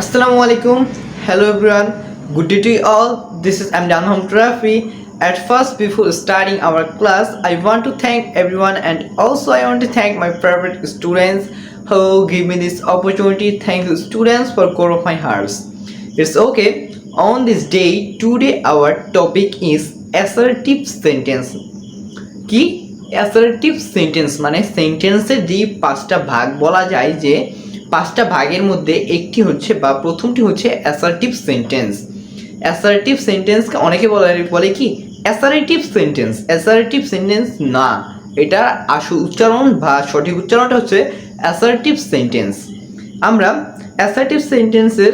Assalamu alaikum. Hello everyone. Good day to you all. This is Amdan Home Trafi. At first, before starting our class, I want to thank everyone and also I want to thank my favorite students who give me this opportunity. Thank you students for core of my hearts. It's okay. On this day, today our topic is assertive sentence. কি assertive sentence মানে সেন্টেন্সের যে পাঁচটা ভাগ বলা যায় যে পাঁচটা ভাগের মধ্যে একটি হচ্ছে বা প্রথমটি হচ্ছে অ্যাসার্টিভ সেন্টেন্স অ্যাসার্টিভ সেন্টেন্সকে অনেকে বলে বলে কি? অ্যাসারেটিভ সেন্টেন্স অ্যাসারেটিভ সেন্টেন্স না। এটা আসল উচ্চারণ বা সঠিক উচ্চারণটা হচ্ছে অ্যাসার্টিভ সেন্টেন্স আমরা অ্যাসার্টিভ সেন্টেন্সের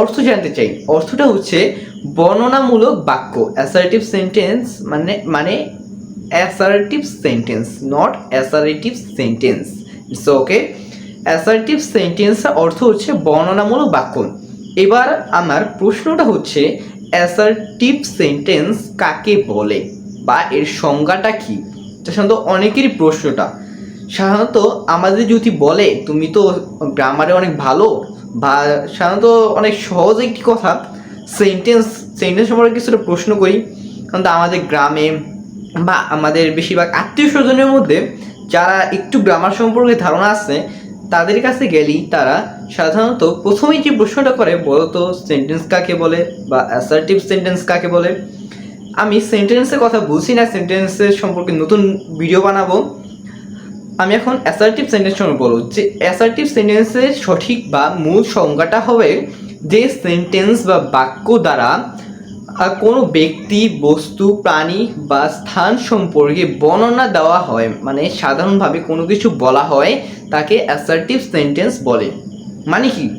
অর্থ জানতে চাই। অর্থটা হচ্ছে বর্ণনামূলক বাক্য। অ্যাসার্টিভ সেন্টেন্স মানে মানে assertive sentence, not assertive sentence it's okay? Sentence এর অর্থ হচ্ছে বর্ণনামূলক বাক্য। এবার আমার প্রশ্নটা হচ্ছে অ্যাসার্টিভ সেন্টেন্স কাকে বলে? বা এর সংজ্ঞাটা কি? সাধারণত অনেকেরই প্রশ্নটা। সাধারণত আমাদের যদি বলে, তুমি তো গ্রামারে অনেক ভালো, বা সাধারণত অনেক সহজ একটি কথা? সেন্টেন্স সেন্টেন্স সম্পর্কে কিছুটা প্রশ্ন করি। কারণ আমাদের গ্রামে বা আমাদের বেশিরভাগ আত্মীয় স্বজনের মধ্যে যারা একটু গ্রামার সম্পর্কে ধারণা আছে তাদের কাছে গেলেই তারা সাধারণত প্রথমেই যে প্রশ্নটা করে বলতো সেন্টেন্স কাকে বলে বা অ্যাসার্টিভ সেন্টেন্স কাকে বলে। আমি সেন্টেন্সের কথা বলছি না সেন্টেন্সের সম্পর্কে নতুন ভিডিও বানাবো। আমি এখন অ্যাসার্টিভ সেন্টেন্স সম্পর্কে বলব যে অ্যাসার্টিভ সেন্টেন্সের সঠিক বা মূল সংজ্ঞাটা হবে যে সেন্টেন্স বা বাক্য দ্বারা কোনো ব্যক্তি, বস্তু, প্রাণী বা স্থান সম্পর্কে বর্ণনা দেওয়া হয় মানে সাধারণভাবে কোনো কিছু বলা হয়, তাকে অ্যাসার্টিভ সেন্টেন্স বলে। মানে কি?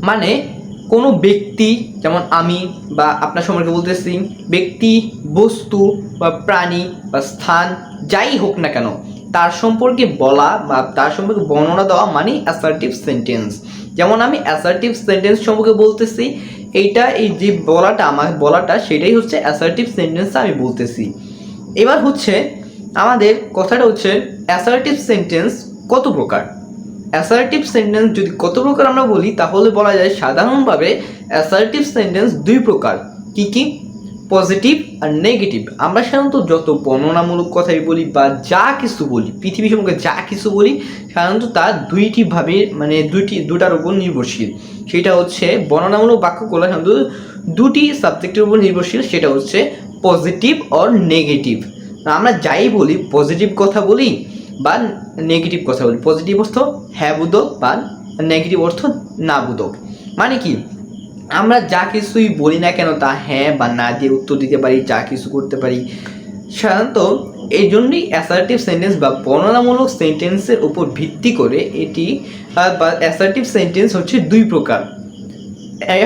মানে কোনো ব্যক্তি, যেমন আমি বা আপনার সম্পর্কে বলতেছি, ব্যক্তি, বস্তু বা প্রাণী বা স্থান, যাই হোক না কেন, তার সম্পর্কে বলা বা তার সম্পর্কে বর্ণনা দেওয়া মানে অ্যাসার্টিভ সেন্টেন্স যেমন আমি অ্যাসার্টিভ সেন্টেন্স সম্পর্কে বলতেছি এইটা, এই যে বলাটা আমার, বলাটা সেটাই হচ্ছে অ্যাসার্টিভ সেন্টেন্স আমি বলতেছি। এবার হচ্ছে, আমাদের কথাটা হচ্ছে অ্যাসার্টিভ সেন্টেন্স কত প্রকার? অ্যাসার্টিভ সেন্টেন্স যদি কত প্রকার আমরা বলি, তাহলে বলা যায় সাধারণভাবে অ্যাসার্টিভ সেন্টেন্স দুই প্রকার। কী কি? পজিটিভ আর নেগেটিভ। আমরা সাধারণত যত বর্ণনামূলক কথাই বলি বা যা কিছু বলি, পৃথিবী সম্পর্কে যা কিছু বলি, সাধারণত তা দুইটি ভাবে মানে দুইটি দুটার উপর নির্ভরশীল। সেটা হচ্ছে বর্ণনামূলক বাক্যগুলো সাধারণত দুটি সাবজেক্টের উপর নির্ভরশীল, সেটা হচ্ছে পজিটিভ অর নেগেটিভ আমরা যাই বলি পজিটিভ কথা বলি বা নেগেটিভ কথা বলি। পজিটিভ অর্থ হ্যাঁ বোধক বা নেগেটিভ অর্থ না বোধক মানে কি? আমরা যা কিছুই বলি না কেন তা হ্যাঁ বা না দিয়ে উত্তর দিতে পারি, যা কিছু করতে পারি। সাধারণত এই জন্যই অ্যাসার্টিভ সেন্টেন্স বা বর্ণনামূলক সেন্টেন্সের উপর ভিত্তি করে এটি বা অ্যাসার্টিভ সেন্টেন্স হচ্ছে দুই প্রকার।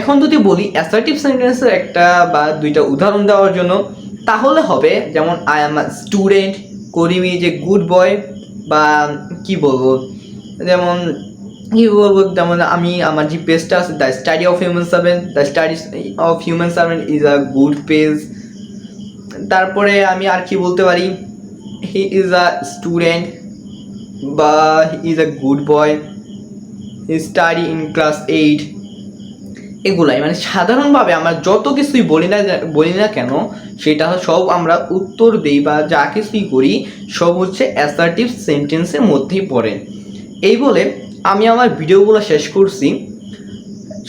এখন যদি বলি অ্যাসার্টিভ সেন্টেন্সের একটা বা দুইটা উদাহরণ দেওয়ার জন্য, তাহলে হবে যেমন আই এম স্টুডেন্ট করিমি যে গুড বয় বা কি বলব? যেমন কি বলব যেমন আমি আমার যে পেজটা আছে the study of human servant the study of human servant is a good page তারপরে আমি আর কি বলতে পারি? হি ইজ আ স্টুডেন্ট বা he is a good boy he study in class eight এগুলাই মানে সাধারণভাবে আমরা যত কিছুই বলি না বলি না কেন, সেটা সব আমরা উত্তর দিই বা যা কিছুই করি, সব হচ্ছে অ্যাসার্টিভ সেন্টেন্সের মধ্যেই পড়ে। এই বলে আমি আমার ভিডিওগুলো শেষ করছি।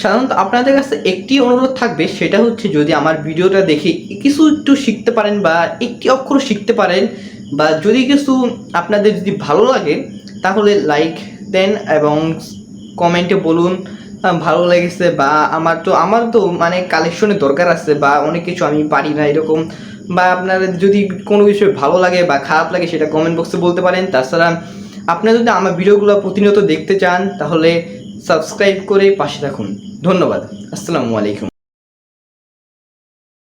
সাধারণত আপনাদের কাছে একটি অনুরোধ থাকবে, সেটা হচ্ছে যদি আমার ভিডিওটা দেখে কিছু একটু শিখতে পারেন বা একটি অক্ষর শিখতে পারেন, বা যদি কিছু আপনাদের যদি ভালো লাগে, তাহলে লাইক দেন এবং কমেন্টে বলুন ভালো লেগেছে বা আমার তো আমার তো মানে কালেকশনের দরকার আছে বা অনেক কিছু আমি পারি না এরকম, বা আপনাদের যদি কোনো কিছু ভালো লাগে বা খারাপ লাগে, সেটা কমেন্ট বক্সে বলতে পারেন। তাছাড়া আপনারা যদি আমার ভিডিওগুলো প্রতিনিয়ত দেখতে চান, তাহলে সাবস্ক্রাইব করে পাশে থাকুন। ধন্যবাদ। আসসালামু আলাইকুম।